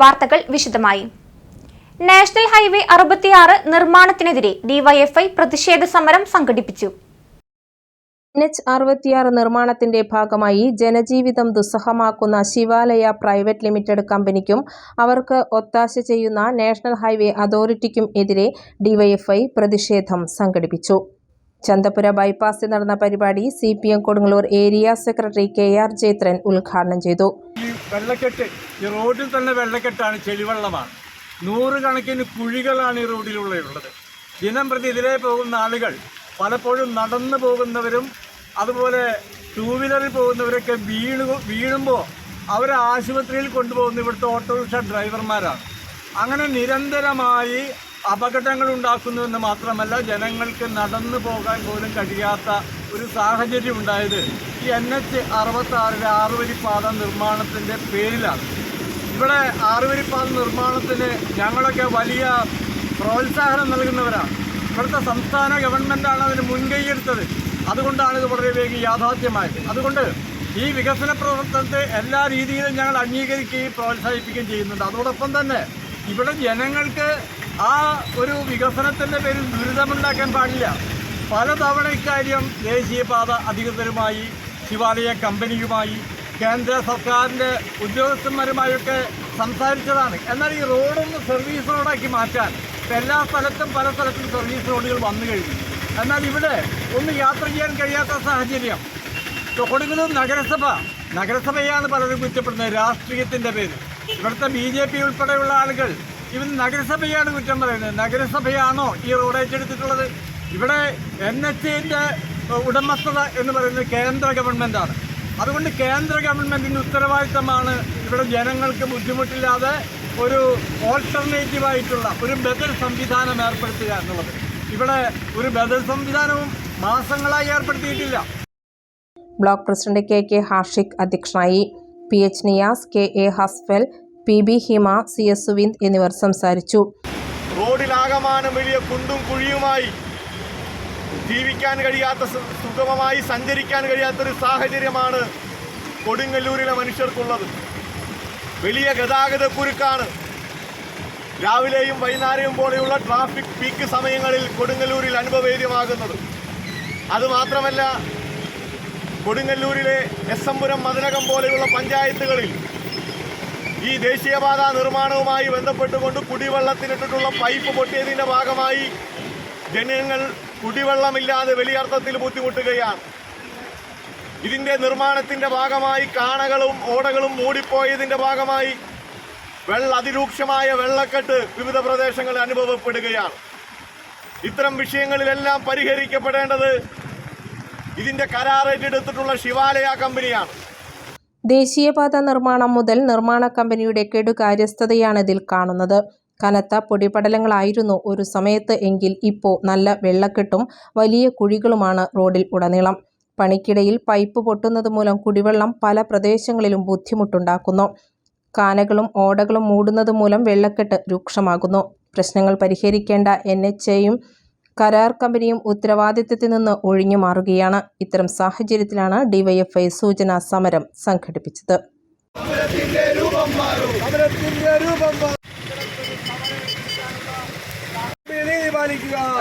വാർത്തകൾ വിശദമായി. National highway അറുപത്തിയാറ് നിർമ്മാണത്തിനെതിരെ ഡിവൈഎഫ്ഐ പ്രതിഷേധ സമരം സംഘടിപ്പിച്ചു. എൻ എച്ച് അറുപത്തിയാറ് നിർമ്മാണത്തിന്റെ ഭാഗമായി ജനജീവിതം ദുസ്സഹമാക്കുന്ന ശിവാലയ പ്രൈവറ്റ് ലിമിറ്റഡ് കമ്പനിക്കും അവർക്ക് ഒത്താശ ചെയ്യുന്ന നാഷണൽ ഹൈവേ അതോറിറ്റിക്കും എതിരെ ഡിവൈഎഫ്ഐ പ്രതിഷേധം സംഘടിപ്പിച്ചു. ചന്തപുര ബൈപ്പാസിൽ നടന്ന പരിപാടി C P M Kodungallur area secretary K R Jayathran ഉദ്ഘാടനം ചെയ്തു. വെള്ളക്കെട്ട്. ഈ റോഡിൽ തന്നെ വെള്ളക്കെട്ടാണ് ചെളിവെള്ളമാണ്. നൂറുകണക്കിന് കുഴികളാണ് ഈ റോഡിലുള്ളത് ദിനം പ്രതി ഇതിലേ പോകുന്ന ആളുകൾ പലപ്പോഴും നടന്നു പോകുന്നവരും അതുപോലെ ടൂ വീലറിൽ പോകുന്നവരൊക്കെ വീണു വീഴുമ്പോൾ അവരെ ആശുപത്രിയിൽ കൊണ്ടുപോകുന്ന ഇവിടുത്തെ ഓട്ടോറിക്ഷ ഡ്രൈവർമാരാണ്. അങ്ങനെ നിരന്തരമായി അപകടങ്ങൾ ഉണ്ടാക്കുന്നുവെന്ന് മാത്രമല്ല ജനങ്ങൾക്ക് നടന്നു പോകാൻ പോലും കഴിയാത്ത ഒരു സാഹചര്യം ഉണ്ടായത് ഈ എൻ എച്ച് അറുപത്തി ആറിലെ ആറുവരിപ്പാത നിർമ്മാണത്തിന്റെ പേരിലാണ്. ഇവിടെ ആറുവരിപ്പാത നിർമ്മാണത്തിന് ഞങ്ങളൊക്കെ വലിയ പ്രോത്സാഹനം നൽകുന്നവരാണ്. ഇവിടുത്തെ സംസ്ഥാന ഗവൺമെന്റാണ് അതിന് മുൻകൈയെടുത്തത്. അതുകൊണ്ടാണ് ഇത് വളരെ വേഗം യാഥാർത്ഥ്യമായത്. അതുകൊണ്ട് ഈ വികസന പ്രവർത്തനത്തെ എല്ലാ രീതിയിലും ഞങ്ങൾ അംഗീകരിക്കുകയും പ്രോത്സാഹിപ്പിക്കുകയും ചെയ്യുന്നുണ്ട്. അതോടൊപ്പം തന്നെ ഇവിടെ ജനങ്ങൾക്ക് ആ ഒരു വികസനത്തിന്റെ പേരിൽ ദുരിതമുണ്ടാക്കാൻ പാടില്ല. പലതവണ ഇക്കാര്യം ദേശീയപാത അധികൃതരുമായി ശിവാലയ കമ്പനിയുമായി കേന്ദ്ര സർക്കാരിന്റെ ഉദ്യോഗസ്ഥന്മാരുമായൊക്കെ സംസാരിച്ചതാണ്. എന്നാൽ ഈ റോഡൊന്ന് സർവീസ് റോഡാക്കി മാറ്റാൻ എല്ലാ സ്ഥലത്തും പല സ്ഥലത്തും സർവീസ് റോഡുകൾ വന്നു കഴിഞ്ഞു. എന്നാൽ ഇവിടെ ഒന്ന് യാത്ര ചെയ്യാൻ കഴിയാത്ത സാഹചര്യം. കൊടുങ്ങല്ലൂർ നഗരസഭ നഗരസഭയാണ് പലരും കുറ്റപ്പെടുന്നത് രാഷ്ട്രീയത്തിന്റെ പേര് ഇവിടുത്തെ ബി ജെ പി ഉൾപ്പെടെയുള്ള ആളുകൾ ഇവൻ നഗരസഭയാണ് കുറ്റം പറയുന്നത്. നഗരസഭയാണോ ഈ റോഡ് ഏറ്റെടുത്തിട്ടുള്ളത്? ഇവിടെ എൻ എച്ച് എന്റെ ഉടമസ്ഥത എന്ന് പറയുന്നത് കേന്ദ്ര ഗവൺമെന്റാണ് അതുകൊണ്ട് കേന്ദ്ര ഗവൺമെന്റിന്റെ ഉത്തരവാദിത്തമാണ് ഇവിടെ ജനങ്ങൾക്ക് ബുദ്ധിമുട്ടില്ലാതെ ഒരു ഓൾട്ടർനേറ്റീവായിട്ടുള്ള ഒരു ബദൽ സംവിധാനം ഏർപ്പെടുത്തുക എന്നുള്ളത്. ഇവിടെ ഒരു ബദൽ സംവിധാനവും മാസങ്ങളായി ഏർപ്പെടുത്തിയിട്ടില്ല. Block president K K Hashiq അധ്യക്ഷനായി P H Niyas K A Hasfal P B Hima C S Suvind എന്നിവർ സംസാരിച്ചു. റോഡിലാകമാനം വലിയ കുണ്ടും കുഴിയുമായി ജീവിക്കാൻ കഴിയാത്ത സുഗമമായി സഞ്ചരിക്കാൻ കഴിയാത്തൊരു സാഹചര്യമാണ് കൊടുങ്ങല്ലൂരിലെ മനുഷ്യർക്കുള്ളത്. വലിയ ഗതാഗത കുരുക്കാണ്. രാവിലെയും വൈകുന്നേരവും പോലെയുള്ള ട്രാഫിക് പീക്ക് സമയങ്ങളിൽ കൊടുങ്ങല്ലൂരിൽ അനുഭവേദ്യമാകുന്നത്. അതുമാത്രമല്ല കൊടുങ്ങല്ലൂരിലെ എസ് എംപുരം മതിലകം പോലെയുള്ള പഞ്ചായത്തുകളിൽ ഈ ദേശീയപാത നിർമ്മാണവുമായി ബന്ധപ്പെട്ടുകൊണ്ട് കുടിവെള്ളത്തിനിട്ടിട്ടുള്ള പൈപ്പ് പൊട്ടിയതിന്റെ ഭാഗമായി ജനങ്ങൾ കുടിവെള്ളമില്ലാതെ വലിയ അർത്ഥത്തിൽ ബുദ്ധിമുട്ടുകയാണ്. ഇതിന്റെ നിർമ്മാണത്തിന്റെ ഭാഗമായി കാണകളും ഓടകളും മൂടിപ്പോയതിന്റെ ഭാഗമായി വെള്ള അതിരൂക്ഷമായ വെള്ളക്കെട്ട് വിവിധ പ്രദേശങ്ങളിൽ അനുഭവപ്പെടുകയാണ്. ഇത്തരം വിഷയങ്ങളിലെല്ലാം പരിഹരിക്കപ്പെടേണ്ടത് ഇതിന്റെ കരാറേറ്റെടുത്തിട്ടുള്ള ശിവാലയ കമ്പനിയാണ്. ദേശീയപാത നിർമ്മാണം മുതൽ നിർമ്മാണ കമ്പനിയുടെ കെടുകാര്യസ്ഥതയാണ് ഇതിൽ കാണുന്നത്. കനത്ത പൊടിപടലങ്ങളായിരുന്നു ഒരു സമയത്ത് എങ്കിൽ ഇപ്പോൾ നല്ല വെള്ളക്കെട്ടും വലിയ കുഴികളുമാണ് റോഡിൽ ഉടനീളം. പണിക്കിടയിൽ പൈപ്പ് പൊട്ടുന്നത് മൂലം കുടിവെള്ളം പല പ്രദേശങ്ങളിലും ബുദ്ധിമുട്ടുണ്ടാക്കുന്നു. കാനകളും ഓടകളും മൂടുന്നത് മൂലം വെള്ളക്കെട്ട് രൂക്ഷമാകുന്നു. പ്രശ്നങ്ങൾ പരിഹരിക്കേണ്ട എൻ എച്ച് എയും കരാർ കമ്പനിയും ഉത്തരവാദിത്തത്തിൽ നിന്ന് ഒഴിഞ്ഞു മാറുകയാണ്. ഇത്തരം സാഹചര്യത്തിലാണ് ഡിവൈഎഫ്ഐ സൂചനാ സമരം സംഘടിപ്പിച്ചത്. സമരത്തിന്റെ